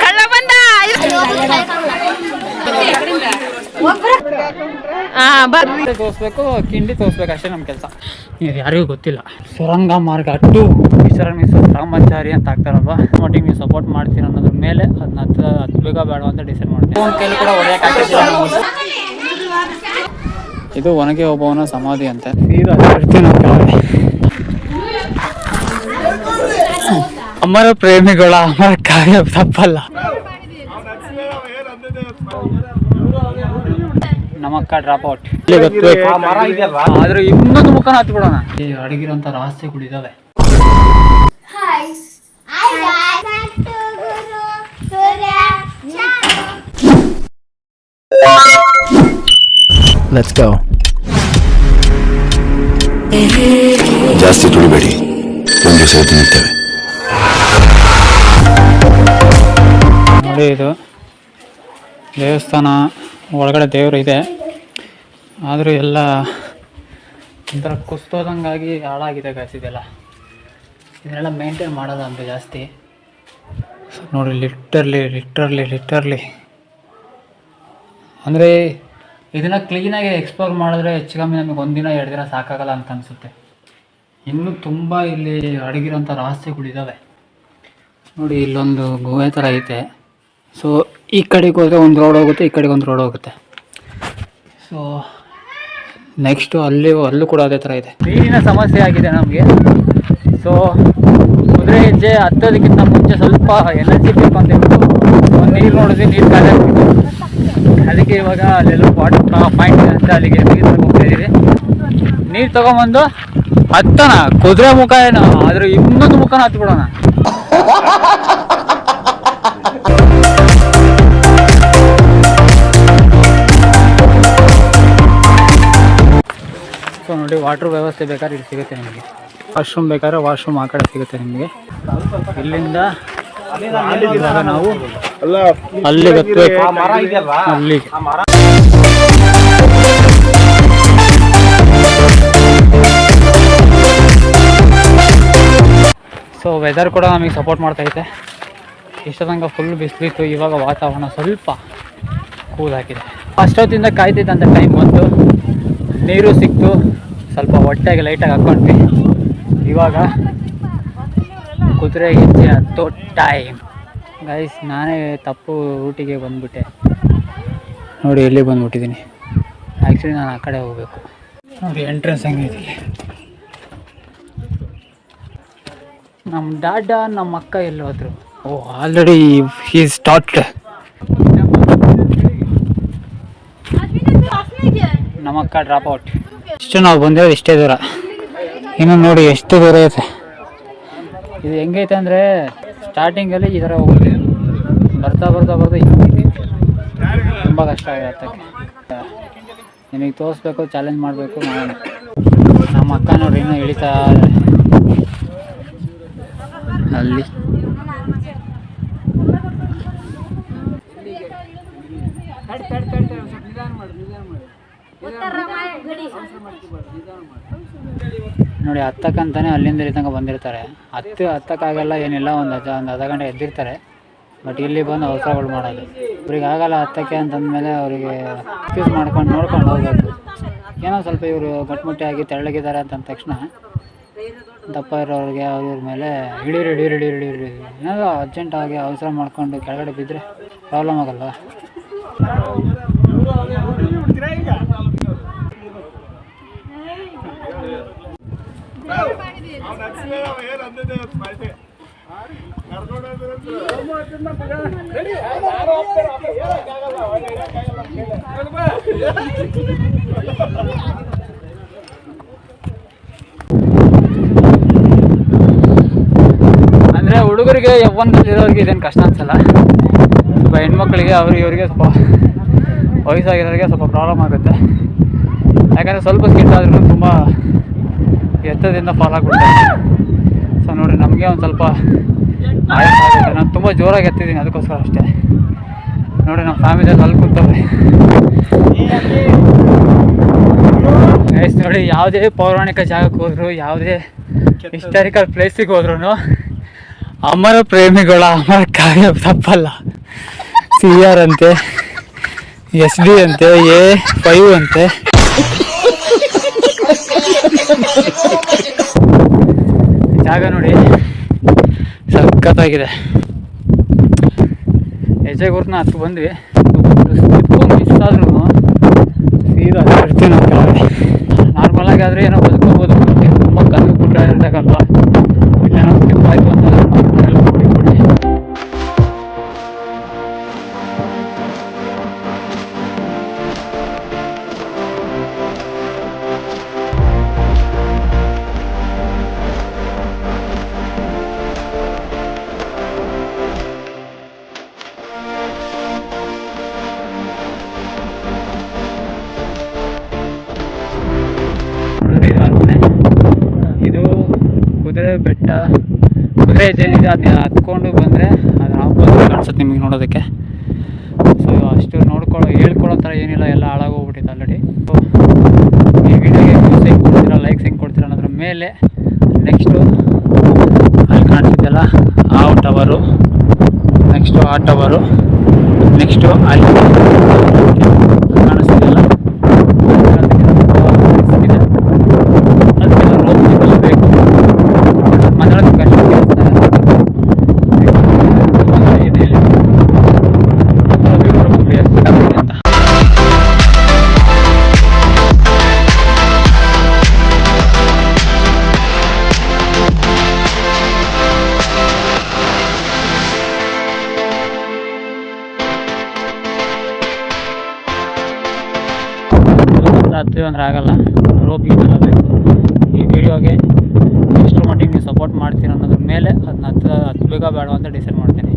ಕಳ್ಳ ತೋರಿಸ್ಬೇಕು ಕಿಂಡಿ ತೋರಿಸ್ಬೇಕು ಅಷ್ಟೇ ನಮ್ಮ ಕೆಲಸ ಇದು ಯಾರಿಗೂ ಗೊತ್ತಿಲ್ಲ ಸುರಂಗ ಮಾರ್ಗ ಅಟ್ಟು ಈಶ್ವರ ಮೀಸು ರಾಮಾಚಾರಿ ಅಂತ ಆಗ್ತಾರಲ್ವಾ ಒಟ್ಟಿಗೆ ನೀವು ಸಪೋರ್ಟ್ ಮಾಡ್ತೀರ ಅನ್ನೋದ್ರ ಮೇಲೆ ಅದನ್ನ ಹತ್ತು ಹತ್ತು ಬೇಗ ಬೇಡ ಅಂತ ಡಿಸೈಡ್ ಮಾಡ್ತೀವಿ ಒಂದು ಕೈಲಿ ಕೂಡ. ಇದು ಒನಗೆ ಒಬ್ಬವನ ಸಮಾಧಿ ಅಂತೆ. ಅಮರ ಪ್ರೇಮಿಗಳ ಅಮರ ಕಾರ್ಯ ತಪ್ಪಲ್ಲ. ನಮ್ಮಕ್ಕ ಡ್ರಾಪ್ ಔಟ್ ಆದ್ರೆ ಇನ್ನೊಂದು ಮುಖನ ಹತ್ತು ಬಿಡೋಣ ಈ ಅಡಗಿರೋಂಥ ರಹಸ್ಯಗಳಿದಾವೆ Let's Hi ಜಾಸ್ತಿ ತುಳಿಬೇಡಿ. ಒಂದು ದಿವಸ ನಿಲ್ತೇವೆ ನೋಡಿ ಇದು ದೇವಸ್ಥಾನ ಒಳಗಡೆ ದೇವರು ಇದೆ. ಆದರೂ ಎಲ್ಲ ಒಂಥರ ಕುಸ್ತೋದಂಗಾಗಿ ಹಾಳಾಗಿದೆ ಗಾಯ್ಸ್ ಇದೆಲ್ಲ. ಇದನ್ನೆಲ್ಲ ಮೇಂಟೈನ್ ಮಾಡೋದ ಅಂತ ಜಾಸ್ತಿ. ನೋಡಿ ಲಿಟ್ರಲಿ ಲಿಟ್ರಲಿ ಲಿಟ್ರಲಿ ಅಂದರೆ ಇದನ್ನು ಕ್ಲೀನಾಗಿ ಎಕ್ಸ್ಪ್ಲೋರ್ ಮಾಡಿದ್ರೆ ಹೆಚ್ಚು ಕಮ್ಮಿ ನಮಗೆ ಒಂದಿನ ಎರಡು ದಿನ ಸಾಕಾಗಲ್ಲ ಅಂತ ಅನಿಸುತ್ತೆ. ಇನ್ನೂ ತುಂಬ ಇಲ್ಲಿ ಅಡಗಿರೋಂಥ ರಹಸ್ಯಗಳಿದ್ದಾವೆ ನೋಡಿ, ಇಲ್ಲೊಂದು ಗುಹೆ ಥರ ಐತೆ. ಸೊ ಈ ಕಡೆಗೆ ಹೋದರೆ ಒಂದು ರೋಡ್ ಹೋಗುತ್ತೆ, ಈ ಕಡೆಗೆ ಒಂದು ರೋಡ್ ಹೋಗುತ್ತೆ. ಸೊ ನೆಕ್ಸ್ಟು ಅಲ್ಲಿ, ಅಲ್ಲೂ ಕೂಡ ಅದೇ ಥರ ಇದೆ. ನೀರಿನ ಸಮಸ್ಯೆ ಆಗಿದೆ ನಮಗೆ. ಸೊ ಕುದುರೆ ಹೆಜ್ಜೆ ಹತ್ತೋದಕ್ಕಿಂತ ಮುಂಚೆ ಸ್ವಲ್ಪ ಎನರ್ಜಿ ಬೇಕು ಅಂತ ಹೇಳ್ಬಿಟ್ಟು, ನೀರು ನೋಡಿದ್ವಿ ನೀರು ಖಾಲಿ ಅದಕ್ಕೆ ಇವಾಗ ಅಲ್ಲೆಲ್ಲೋ ವಾಟರ್ ಪಾಯಿಂಟ್ ಅಂತ ಅಲ್ಲಿಗೆ ನೀರು ಹೋಗ್ತಾ ಇದ್ದೀವಿ ನೀರು ತಗೊಂಬಂದು ಹತ್ತಣ, ಕುದುರೆ ಮುಖ ಏನು, ಆದ್ರೆ ಇನ್ನೊಂದು ಮುಖನ ಹತ್ತು ಬಿಡೋಣ ಸೊ ನೋಡಿ ವಾಟರ್ ವ್ಯವಸ್ಥೆ ಬೇಕಾದ್ರೆ ಇಲ್ಲಿ ಸಿಗುತ್ತೆ ನಿಮಗೆ. ವಾಶ್ರೂಮ್ ಬೇಕಾದ್ರೆ ವಾಶ್ರೂಮ್ ಆ ಕಡೆ ಸಿಗುತ್ತೆ ನಿಮಗೆ. ಇಲ್ಲಿಂದ ನಾವು ಅಲ್ಲಿ. ಸೊ ವೆದರ್ ಕೂಡ ನಮಗೆ ಸಪೋರ್ಟ್ ಮಾಡ್ತೈತೆ. ಇಷ್ಟ ತನಕ ಫುಲ್ ಬಿಸಿಲಿತ್ತು ಇವಾಗ ವಾತಾವರಣ ಸ್ವಲ್ಪ ಕೂಲ್ ಆಗಿದೆ. ಅಷ್ಟೊತ್ತಿಂದ ಕಾಯ್ತಿದ್ದಂಥ ಟೈಮ್ ಬಂತು ನೀರು ಸಿಕ್ತು. ಸ್ವಲ್ಪ ಹೊಟ್ಟೆಗೆ ಲೈಟಾಗಿ ಹಾಕ್ಕೊಂಡ್ವಿ ಇವಾಗ ಕುದುರೆ ಹೆಜ್ಜೆ ಹತ್ತೋ ಟೈಮ್ ಗೈಸ್ ನಾನೇ ತಪ್ಪು ಊಟಿಗೆ ಬಂದ್ಬಿಟ್ಟೆ. ನೋಡಿ ಎಲ್ಲಿ ಬಂದ್ಬಿಟ್ಟಿದ್ದೀನಿ. ಆ್ಯಕ್ಚುಲಿ ನಾನು ಆ ಕಡೆ ಹೋಗಬೇಕು. ನೋಡಿ ಎಂಟ್ರೆನ್ಸ್ ಹೆಂಗೈತಿ ನಮ್ಮ ಡಾಡ ನಮ್ಮ ಅಕ್ಕ ಎಲ್ಲಿ ಹೋದ್ರು ಓ ಆಲ್ರೆಡಿ ಹೀ ಸ್ಟಾರ್ಟ್ ನಮ್ಮ ಅಕ್ಕ ಡ್ರಾಪ್ ಔಟ್ ಇಷ್ಟು ನಾವು ಬಂದಿರೋದು ಇಷ್ಟೇ ದೂರ. ಇನ್ನು ನೋಡಿ ಎಷ್ಟು ದೂರ ಐತೆ. ಇದು ಹೆಂಗೈತೆ ಅಂದರೆ ಸ್ಟಾರ್ಟಿಂಗಲ್ಲಿ ಈ ಥರ ಹೋಗುತ್ತೆ. ಬರ್ತಾ ಬರ್ತಾ ಬರ್ತಾ ಹಿಂಗೆ ತುಂಬ ಕಷ್ಟ ಆಗುತ್ತೆ ನಿಮಗೆ ತೋರಿಸ್ಬೇಕು ಚಾಲೆಂಜ್ ಮಾಡಬೇಕು ಮಾಡೋಣ. ನಮ್ಮ ಅಕ್ಕ ನೋಡಿ ಇನ್ನೂ ಇಳಿತಾ ನಿಧಾನ ಅಲ್ಲಿ ನೋಡಿ, ಹತ್ತಕ್ಕಂತಾನೆ ಅಲ್ಲಿಂದ ಇಲ್ಲಿ ಬಂದಿರ್ತಾರೆ. ಹತ್ತು, ಹತ್ತಕ್ಕಾಗಲ್ಲ, ಏನಿಲ್ಲ, ಒಂದು ಅರ್ಧ ಒಂದು ಅರ್ಧ ಗಂಟೆ ಎದ್ದಿರ್ತಾರೆ. ಬಟ್ ಇಲ್ಲಿ ಬಂದು ಅವಸರಗಳು ಮಾಡೋದು. ಇವ್ರಿಗೆ ಆಗಲ್ಲ ಹತ್ತಕ್ಕೆ ಅಂತಂದಮೇಲೆ ಅವರಿಗೆ ಎಕ್ಸ್ಕ್ಯೂಸ್ ಮಾಡ್ಕೊಂಡು ನೋಡ್ಕೊಂಡು ಹೋಗ್ಬೇಕು. ಏನೋ ಸ್ವಲ್ಪ ಇವರು ಗಟ್ಟಿಮುಟ್ಟಿಯಾಗಿ ತೆಳ್ಳಗಿದ್ದಾರೆ ಅಂತ ಅಂದ ತಕ್ಷಣ ದಪ್ಪ ಇರೋರಿಗೆ ಅವ್ರ ಇವ್ರ ಮೇಲೆ ಹಿಡೀರಿ ಹಿಡೀರಿ ಹಿಡೀರಿ ಹಿಡೀರಿ ಏನಾದರೂ ಅರ್ಜೆಂಟಾಗಿ ಅವಸರ ಮಾಡ್ಕೊಂಡು ಕೆಳಗಡೆ ಬಿದ್ದರೆ ಪ್ರಾಬ್ಲಮ್ ಆಗಲ್ವಾ? ಅಂದರೆ ಹುಡುಗರಿಗೆ ಯವ್ವನದಲ್ಲಿರೋರಿಗೆ ಇದೇನು ಕಷ್ಟ ಅನ್ಸಲ್ಲ. ಸ್ವಲ್ಪ ಹೆಣ್ಮಕ್ಳಿಗೆ ಅವ್ರಿಗೆ ಇವರಿಗೆ ಸ್ವಲ್ಪ ವಯಸ್ಸಾಗಿರೋರಿಗೆ ಸ್ವಲ್ಪ ಪ್ರಾಬ್ಲಮ್ ಆಗುತ್ತೆ. ಯಾಕಂದ್ರೆ ಸ್ವಲ್ಪ ಸ್ಕಿಟ್ ಆದ್ರೂ ತುಂಬ ಎತ್ತದಿಂದ ಫಾಲ್ ಆಗಿಬಿಡ್ತಾರೆ ಸೊ ನೋಡಿ, ನಮಗೆ ಒಂದು ಸ್ವಲ್ಪ ಆಗುತ್ತೆ. ನಾನು ತುಂಬ ಜೋರಾಗಿ ಎತ್ತಿದ್ದೀನಿ ಅದಕ್ಕೋಸ್ಕರ ಅಷ್ಟೇ. ನೋಡಿ ನಮ್ಮ ಫ್ಯಾಮಿಲಿ ಅಲ್ಲಿ ಕೂತವ್ರೆ. ನೋಡಿ, ಯಾವುದೇ ಪೌರಾಣಿಕ ಜಾಗಕ್ಕೆ ಹೋದ್ರು, ಯಾವುದೇ ಹಿಸ್ಟಾರಿಕಲ್ ಪ್ಲೇಸಿಗೆ ಹೋದ್ರು ಅಮರ ಪ್ರೇಮಿಗಳ ಅಮರ ಕಾರ್ಯ ತಪ್ಪಲ್ಲ. ಸಿ ಆರ್ ಅಂತೆ ಎಸ್ ಡಿ ಅಂತೆ ಎ ಫೈವ್ ಅಂತೆ. ಜಾಗ ನೋಡಿ. ಸಖತ್ತಾಗಿದೆ. ಹೆಜ್ಜೆ ಗುರುತನ್ನ ಹತ್ತು ಬಂದ್ವಿ. ಮಿಸ್ ಆದ್ರೂ ಸೀದಾ ಬರ್ತೀವಿ ನಾವು ನಾರ್ಮಲ್ ಆಗಿ ಆದರೆ ಏನೋ ಬೆಟ್ಟ ಕುದುರೆ ಜಲ್ಲಿದೆ ಅದು ಹತ್ಕೊಂಡು ಬಂದರೆ ಅದು ಆಪೋಸಿಟ್ ಕಾಣಿಸುತ್ತೆ ನಿಮಗೆ ನೋಡೋದಕ್ಕೆ. ಸೊ ಅಷ್ಟು ನೋಡ್ಕೊಳ್ಳೋ, ಹೇಳ್ಕೊಳ್ಳೋ ಥರ ಏನಿಲ್ಲ, ಎಲ್ಲ ಹಾಳಾಗೋಗ್ಬಿಟ್ಟಿದೆ ಆಲ್ರೆಡಿ ಈ ವಿಡಿಯೋಗೆ ವ್ಯೂಸ್ ಕೊಡ್ತೀರಾ ಲೈಕ್ಸ್ ಹೆಂಗೆ ಕೊಡ್ತೀರಾ ಅನ್ನೋದ್ರ ಮೇಲೆ ನೆಕ್ಸ್ಟು ಅಲ್ಲಿ ಕಾಣಿಸುತ್ತಲ್ಲ, ಆ ಟವರು ನೆಕ್ಸ್ಟು ಆ ಟವರು ನೆಕ್ಸ್ಟು ಅಲ್ಲಿ. ಹತ್ತೀವಿ ಅಂದ್ರೆ ಆಗಲ್ಲ ರೋಪ್ ಇದೆ ಈ ವಿಡಿಯೋಗೆ ಎಷ್ಟು ಮಟ್ಟಿಗೆ ನೀವು ಸಪೋರ್ಟ್ ಮಾಡ್ತೀರ ಅನ್ನೋದ್ರ ಮೇಲೆ ಅದನ್ನ ಹತ್ತ ಹತ್ಬೇಕಾ ಬೇಡ ಅಂತ ಡಿಸೈಡ್ ಮಾಡ್ತೀನಿ.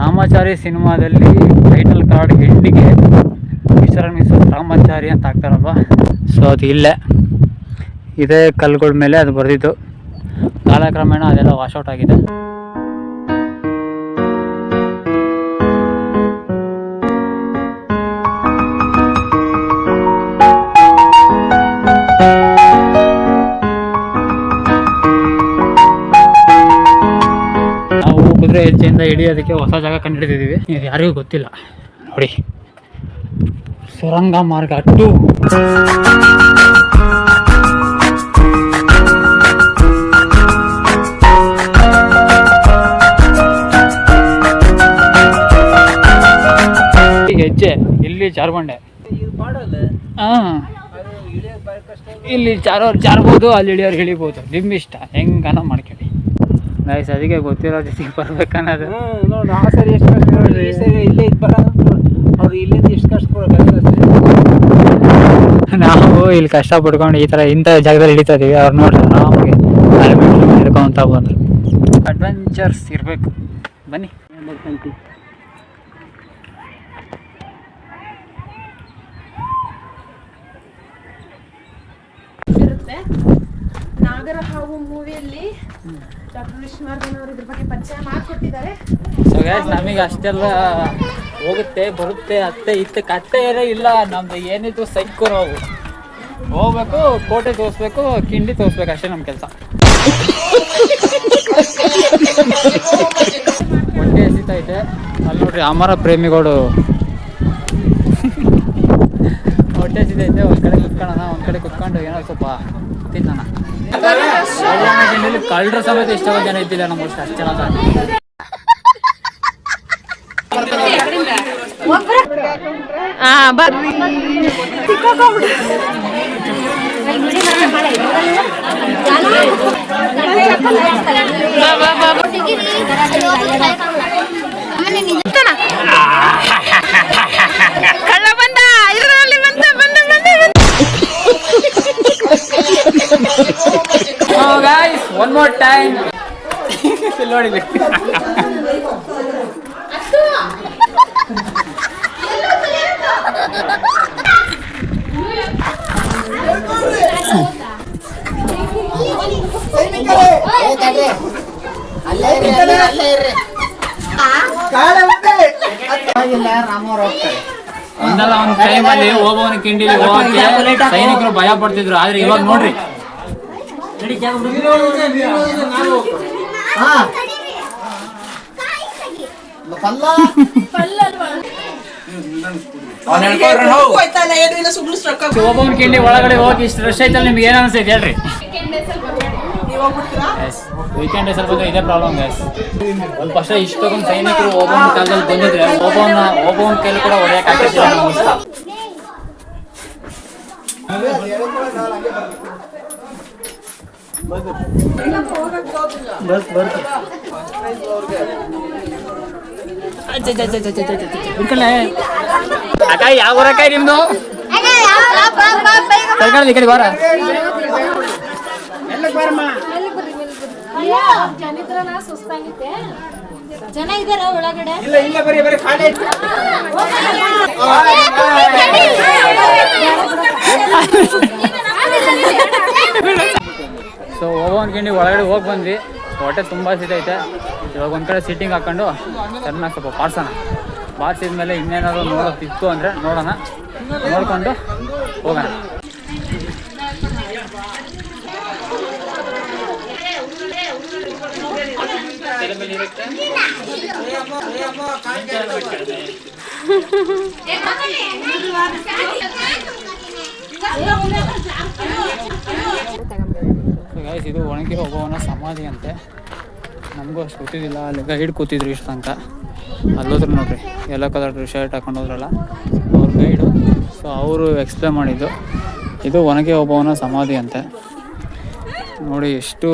ರಾಮಾಚಾರಿ ಸಿನಿಮಾದಲ್ಲಿ ಟೈಟಲ್ ಕಾರ್ಡ್ ಹೆಂಡಿಗೆ ಮಿಸ್ಟರ್ ಮಿಸ್ಸಸ್ ರಾಮಾಚಾರಿ ಅಂತ ಹಾಕ್ತಾರಲ್ವ? ಸೊ ಅದು ಇಲ್ಲೇ. ಇದೇ ಕಲ್ಲುಗಳ ಮೇಲೆ ಅದು ಬರೆದಿದ್ದು. ಕಾಲಕ್ರಮೇಣ ಅದೆಲ್ಲ ವಾಶೌಟ್ ಆಗಿದೆ. ನಾವು ಕುದುರೆ ಹೆಜ್ಜೆಯಿಂದ ಹಿಡಿಯೋದಕ್ಕೆ ಹೊಸ ಜಾಗ ಕಂಡುಹಿಡಿದಿದ್ದೀವಿ. ಇದು ಯಾರಿಗೂ ಗೊತ್ತಿಲ್ಲ. ನೋಡಿ. ಸುರಂಗ ಮಾರ್ಗ ಟು. ಹೆಜ್ಜೆ, ಇಲ್ಲಿ ಜಾರ್ಬಂಡೆ. ಹಾ. ಇಲ್ಲಿ ಜಾರೋರು ಜಾರ್ಬೋದು, ಅಲ್ಲಿ ಇಳಿಯೋರು ಇಳಿಬೋದು. ನಿಮ್ಮ ಇಷ್ಟ ಹೆಂಗನ ಮಾಡ್ಕೊಳ್ಳಿ. ನೈಸ್ ಅದಕ್ಕೆ ಗೊತ್ತಿರೋ ಜೊತೆಗೆ ಬರ್ಬೇಕನ್ನೋದು ನೋಡಿ ಆ ಸರಿ ಎಷ್ಟು ಕಷ್ಟ ನೋಡ್ರಿ ಈ ಸರಿ ಇಲ್ಲೇ ಇದು ಬರ ಅವ್ರು ಇಲ್ಲಿಂದ ಎಷ್ಟು ಕಷ್ಟ ನಾವು ಇಲ್ಲಿ ಕಷ್ಟ ಪಡ್ಕೊಂಡು ಈ ಥರ ಇಂಥ ಜಾಗದಲ್ಲಿ ಹಿಡಿತಾ ಇದೀವಿ ಅವ್ರು ನೋಡ್ರಿ ನಾವೇ ಹೆಲ್ಮೆಟ್ ಹಿಡ್ಕೊಂತ ಬಂದ್ರು. ಅಡ್ವೆಂಚರ್ಸ್ ಇರಬೇಕು. ಬನ್ನಿ. ಇರುತ್ತೆ ಹಾವು ಮೂವಿಯಲ್ಲಿ ಡಾಕ್ಟರ್ ವಿಶ್ವನಾಥನ್ ಅವರು ಇದ್ರ ಬಗ್ಗೆ ಪರಿಚಯ ಮಾಡಿಕೊಟ್ಟಿದ್ದಾರೆ. ಸೊ ಗ್ಯಾಸ್ ನಮಗೆ ಅಷ್ಟೆಲ್ಲ ಹೋಗುತ್ತೆ, ಬರುತ್ತೆ, ಅತ್ತೆ ಇತ್ತೆ ಕತ್ತೆ ಏನೇ ಇಲ್ಲ, ನಮ್ದು ಏನಿದ್ರು ಸೈಕೋ ನಾವು. ಹೋಗ್ಬೇಕು, ಕೋಟೆ ತೋರಿಸ್ಬೇಕು, ಕಿಂಡಿ ತೋರಿಸ್ಬೇಕು, ಅಷ್ಟೇ ನಮ್ಮ ಕೆಲಸ. ಹೊಟ್ಟೆ ಎಸಿತೈತೆ ಅಲ್ಲಿ ನೋಡ್ರಿ ಅಮರ ಪ್ರೇಮಿಗಳು. ಹೊಟ್ಟೆ ಎಸಿತೈತೆ ಒಂದ್ ಕಡೆ ಕುತ್ಕೊಳ್ಳೋಣ, ಒಂದ್ ಕಡೆ ಕುತ್ಕೊಂಡು ಏನೋ ಸ್ವಲ್ಪ ತಿನ್ನೋಣ. ಕಳ್ಳರ ಸಮೇತ ಇಷ್ಟೊಂದು ಜನ ಇದ್ದಿಲ್ಲ ನಮ್ಮ ಅಷ್ಟು ಜನ. ಹಾ ಬರ್ರಿ ಬಾ ಬಾ ಬಾ. ಒನ್ ಮೋರ್ ಟೈಮ್ ನೋಡಿ ಒಂದಲ್ಲ ಒಂದ್ ಟೈಮಲ್ಲಿ ಹೋಗೋನ್ ಕಿಂಡಿಲಿ ಹೋಗಕ್ಕೆ ಸೈನಿಕರು ಭಯ ಪಡ್ತಿದ್ರು. ಆದ್ರೆ ಇವಾಗ ನೋಡ್ರಿ ಹೋಗೋವನ ಕಿಂಡಿ ಒಳಗಡೆ ಹೋಗಿ ಇಷ್ಟು ರಶ್ ಐತಲ್ಲ ನಿಮ್ಗೆ ಏನ್ ಅನ್ಸೈತೆ ಹೇಳ್ರಿ ವೀಕೆಂಡ್ ಸ್ವಲ್ಪ ಇದೇ ಪ್ರಾಬ್ಲಮ್ ಗೈಸ್ ಒಂದು ಪಕ್ಷ ಇಷ್ಟೊಂದು ಸೈನಿಕರು ಒಬ್ಬನ ಕಾಲದಲ್ಲಿ ಬಂದಿದ್ರೆ ಒಬ್ಬವನ್ನ ಒಬ್ಬವನ ಕೈಲಿ ಕೂಡ ಹೊಡೆಯಕ್ಕೆ ಆಗ್ತಿಲ್ಲ ಅನಿಸ್ತು. ಅಕ್ಕ ಯಾವ ಊರಕ್ಕ ನಿಮ್ದು ಸರ್ಕಾರದ ಈ ಕಡೆ ಬಾರ ಜನ ಇದಾರ ಒಳಗಡೆ ಇಲ್ಲ ಇಲ್ಲ ಬರೀ ಬರೀ ಖಾಲಿ ಐತಿ. ಸೊ ಹೋಗೋನ್ ಗಿಂಡಿ ಒಳಗಡೆ ಹೋಗಿ ಬಂದ್ವಿ. ಹೊಟ್ಟೆ ತುಂಬ ಸಿಟೈತೆ ಇವಾಗ ಒಂದು ಕಡೆ ಸಿಟ್ಟಿಂಗ್ ಹಾಕೊಂಡು ಚೆನ್ನಾಗಿ ಸ್ವಲ್ಪ ಬಾರ್ಸೋಣ ಬಾರ್ಸಿದ ಮೇಲೆ ಇನ್ನೇನಾದ್ರು ಇತ್ತು ಅಂದರೆ ನೋಡೋಣ. ನೋಡ್ಕೊಂಡು ಹೋಗೋಣ. ಗೈಸ್ ಇದು ಒಣಗಿರೋ ಒಬ್ಬವನ ಸಮಾಧಿ ಅಂತೆ. ನಮಗೂ ಅಷ್ಟು ಗೊತ್ತಿದ್ದಿಲ್ಲ ಅಲ್ಲಿ ಗೈಡ್ ಕೂತಿದ್ರು ಇಷ್ಟು ತನಕ. ಅಲ್ಲೋದ್ರು ನೋಡ್ರಿ ಯೆಲ್ಲೋ ಕಲರ್ ಶರ್ಟ್ ಹಾಕೊಂಡು ಹೋದ್ರಲ್ಲ. ಅವ್ರ ಗೈಡು ಸೊ ಅವರು ಎಕ್ಸ್ಪ್ಲೇನ್ ಮಾಡಿದ್ದು, ಇದು ಒಣಗಿ ಒಬ್ಬವನ ಸಮಾಧಿ ಅಂತೆ. ನೋಡಿ, ಎಷ್ಟು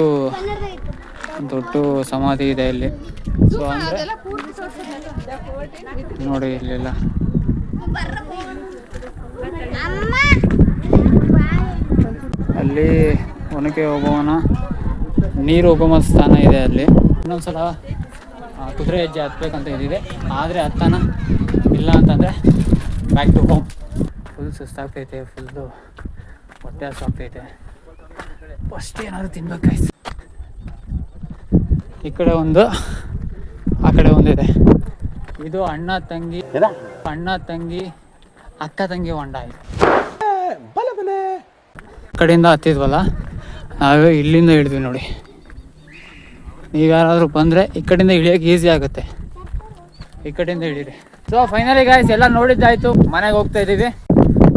ದೊಡ್ಡ ಸಮಾಧಿ ಇದೆ ಇಲ್ಲಿ. ಸೊ ಅಂದರೆ, ನೋಡಿ ಇಲ್ಲೆಲ್ಲ. ಅಲ್ಲಿ ಒನಕೆ ಹೋಗುವನ ನೀರು ಹೋಗುವ ಸ್ಥಾನ ಇದೆ ಅಲ್ಲಿ. ಇನ್ನೊಂದ್ಸಲ ಕುದುರೆ ಹೆಜ್ಜೆ ಹತ್ಬೇಕಂತ ಇದ್ದಿದೆ ಆದರೆ ಹತ್ತಾನ ಇಲ್ಲ ಅಂತಂದರೆ ಬ್ಯಾಕ್ ಟು ಹೋಮ್ ಫುಲ್ ಸುಸ್ತಾಗ್ತೈತೆ ಫುಲ್ಲು ಹೊಟ್ಟೆ ಹಸ್ವಾಗ್ತೈತೆ ಫಸ್ಟ್ ಏನಾದರೂ ತಿನ್ಬೇಕಾಯ್ತು ಈ ಕಡೆ ಒಂದು ಆ ಕಡೆ ಒಂದಿದೆ. ಇದು ಅಣ್ಣ ತಂಗಿ ಅಣ್ಣ ತಂಗಿ ಅಕ್ಕ ತಂಗಿ ಹೊಂಡ ಇದು ಕಡೆಯಿಂದ ಹತ್ತಿದ್ವಲ್ಲ? ನಾವೇ ಇಲ್ಲಿಂದ ಹಿಡಿದ್ವಿ ನೋಡಿ. ನೀವು ಯಾರಾದರೂ ಬಂದರೆ ಈ ಕಡೆಯಿಂದ ಇಳಿಯೋಕೆ ಈಸಿ ಆಗುತ್ತೆ. ಈ ಕಡೆಯಿಂದ ಇಳೀರಿ. ಸೊ ಫೈನಲಿ ಗಾಯ್ಸ್ ಎಲ್ಲ ನೋಡಿದ್ದಾಯಿತು. ಮನೆಗೆ ಹೋಗ್ತಾ ಇದ್ದೀವಿ.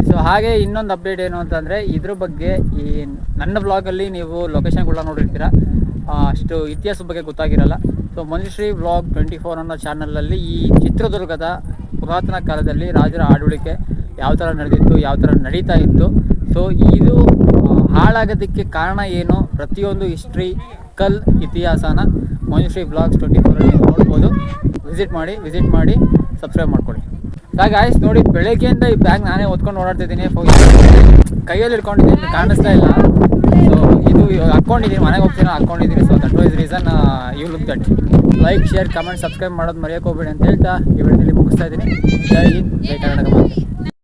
ಸೊ ಹಾಗೆ ಇನ್ನೊಂದು ಅಪ್ಡೇಟ್ ಏನು ಅಂತಂದರೆ ಇದ್ರ ಬಗ್ಗೆ ಈ ನನ್ನ ಬ್ಲಾಗಲ್ಲಿ ನೀವು ಲೊಕೇಶನ್ಗಳನ್ನ ನೋಡಿರ್ತೀರ. ಆ, ಅಷ್ಟು ಇತಿಹಾಸದ ಬಗ್ಗೆ ಗೊತ್ತಾಗಿರಲ್ಲ. So Manjushree blog twenty four ಅನ್ನೋ ಚಾನಲಲ್ಲಿ ಈ ಚಿತ್ರದುರ್ಗದ ಪುರಾತನ ಕಾಲದಲ್ಲಿ ರಾಜರ ಆಡಳಿಕೆ ಯಾವ ಥರ ನಡೆದಿತ್ತು ಯಾವ ಥರ ನಡೀತಾ ಇತ್ತು. ಸೊ ಇದು ಹಾಳಾಗೋದಕ್ಕೆ ಕಾರಣ ಏನು? ಪ್ರತಿಯೊಂದು ಹಿಸ್ಟ್ರಿ ಕಲ್ ಇತಿಹಾಸನ ಮನುಶ್ರೀ ಬ್ಲಾಗ್ಸ್ ಟ್ವೆಂಟಿ ಫೋರಲ್ಲಿ ನೋಡ್ಬೋದು. ವಿಸಿಟ್ ಮಾಡಿ ವಿಸಿಟ್ ಮಾಡಿ ಸಬ್ಸ್ಕ್ರೈಬ್ ಮಾಡ್ಕೊಳ್ಳಿ. ಹಾಗೆ ಆಯ್ತು ನೋಡಿ ಬೆಳಗ್ಗೆಯಿಂದ ಈ ಬ್ಯಾಗ್ ನಾನೇ ಓದ್ಕೊಂಡು ಓಡಾಡ್ತಿದ್ದೀನಿ ಕೈಯಲ್ಲಿ ಇಟ್ಕೊಂಡಿದ್ದೀನಿ ಕಾಣಿಸ್ತಾ ಇಲ್ಲ. ಸೊ ಇದು ಹಾಕ್ಕೊಂಡಿದ್ದೀನಿ, ಮನೆಗೆ ಹೋಗ್ತೀನಿ ಹಾಕ್ಕೊಂಡಿದ್ದೀನಿ. So that wise reason you look that like share comment subscribe ಮಾಡೋದು ಮರೆಯೋಕೆ ಹೋಗ್ಬೇಡಿ ಅಂತ ಹೇಳ್ತಾ ಈ ವಿಡಿಯೋದಲ್ಲಿ ಮುಗಿಸ್ತಾ ಇದ್ದೀನಿ. ಜೈ ಹಿಂದ್, ಜೈ